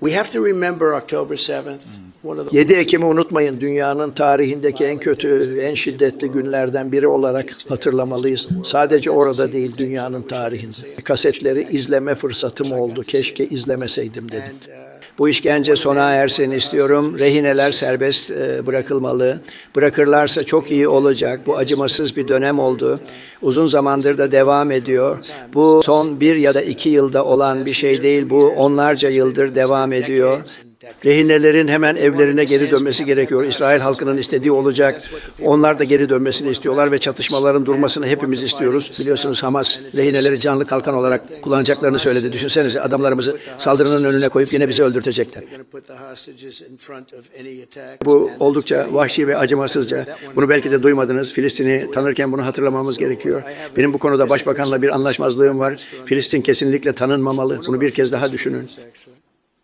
We have to remember October 7th. One of the 7 Ekim'i unutmayın. Dünyanın tarihindeki en kötü, en şiddetli günlerden biri olarak hatırlamalıyız. Sadece orada değil, dünyanın tarihinde. Kasetleri izleme fırsatım oldu. Keşke izlemeseydim dedim. Bu işkence sona ersin istiyorum. Rehineler serbest e, bırakılmalı. Bırakırlarsa çok iyi olacak. Bu acımasız bir dönem oldu. Uzun zamandır da devam ediyor. Bu son bir ya da iki yılda olan bir şey değil. Bu onlarca yıldır devam ediyor. Rehinelerin hemen evlerine geri dönmesi gerekiyor. İsrail halkının istediği olacak. Onlar da geri dönmesini istiyorlar ve çatışmaların durmasını hepimiz istiyoruz. Biliyorsunuz Hamas rehineleri canlı kalkan olarak kullanacaklarını söyledi. Düşünsenize adamlarımızı saldırının önüne koyup yine bizi öldürtecekler. Bu oldukça vahşi ve acımasızca. Bunu belki de duymadınız. Filistin'i tanırken bunu hatırlamamız gerekiyor. Benim bu konuda başbakanla bir anlaşmazlığım var. Filistin kesinlikle tanınmamalı. Bunu bir kez daha düşünün.